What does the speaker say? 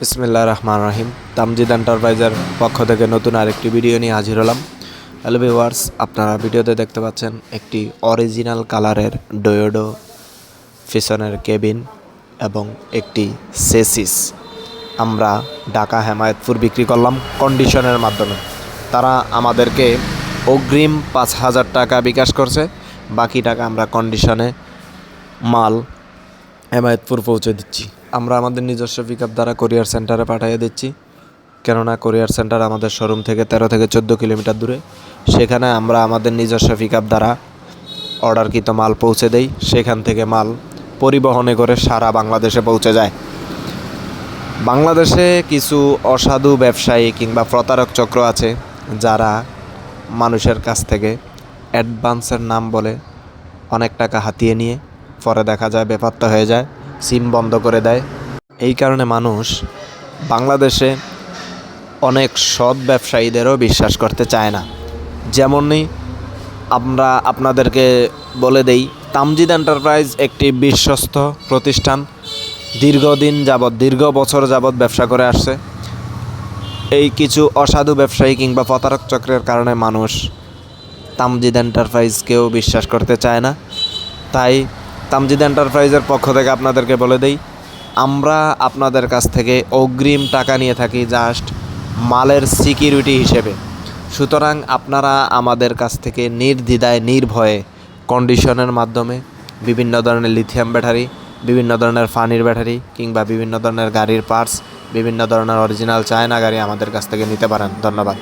বিসমিল্লা রহমান রহিম। তামজিদ এন্টারপ্রাইজের পক্ষ থেকে নতুন আরেকটি ভিডিও নিয়ে হাজির হলাম। হ্যালো ভিওয়ার্স আপনারা ভিডিওতে দেখতে পাচ্ছেন একটি অরিজিনাল কালারের ডয়োডো পিছনের কেবিন এবং একটি সেসিস। আমরা ঢাকা হেমায়তপুর বিক্রি করলাম কন্ডিশনের মাধ্যমে। তারা আমাদেরকে অগ্রিম পাঁচ হাজার টাকা বিকাশ করছে। বাকি টাকা আমরা কন্ডিশনে মাল হেমায়তপুর পৌঁছে দিচ্ছি। আমরা আমাদের নিজস্ব পিক দ্বারা কোরিয়ার সেন্টারে পাঠিয়ে দিচ্ছি। কেননা কোরিয়ার সেন্টার আমাদের শোরুম থেকে তেরো থেকে চোদ্দ কিলোমিটার দূরে। সেখানে আমরা আমাদের নিজস্ব পিক দ্বারা অর্ডারকৃত মাল পৌঁছে দেই। সেখান থেকে মাল পরিবহনে করে সারা বাংলাদেশে পৌঁছে যায়। বাংলাদেশে কিছু অসাধু ব্যবসায়ী কিংবা প্রতারক চক্র আছে, যারা মানুষের কাছ থেকে অ্যাডভান্সের নাম বলে অনেক টাকা হাতিয়ে নিয়ে পরে দেখা যায়, বেপাত্তা হয়ে যায়। সিম বন্ধ করে দেয়। এই কারণে মানুষ বাংলাদেশে অনেক সৎ ব্যবসায়ীদেরও বিশ্বাস করতে চায় না। যেমনই আমরা আপনাদেরকে বলে দেই, তামজিদ এন্টারপ্রাইজ একটি বিশ্বস্ত প্রতিষ্ঠান। দীর্ঘদিন যাবৎ, দীর্ঘ বছর যাবৎ ব্যবসা করে আসছে। এই কিছু অসাধু ব্যবসায়ী কিংবা প্রতারক চক্রের কারণে মানুষ তামজিদ এন্টারপ্রাইজকেও বিশ্বাস করতে চায় না। তাই তামজিদ এন্টারপ্রাইজের পক্ষ থেকে আপনাদেরকে বলে দেই, আমরা আপনাদের কাছ থেকে অগ্রিম টাকা নিয়ে থাকি জাস্ট মালের সিকিউরিটি হিসেবে। সুতরাং আপনারা আমাদের কাছ থেকে নির্দ্বিধায়, নির্ভয়ে কন্ডিশনের মাধ্যমে বিভিন্ন ধরনের লিথিয়াম ব্যাটারি, বিভিন্ন ধরনের ফানির ব্যাটারি কিংবা বিভিন্ন ধরনের গাড়ির পার্টস, বিভিন্ন ধরনের অরিজিনাল চায়না গাড়ি আমাদের কাছ থেকে নিতে পারেন। ধন্যবাদ।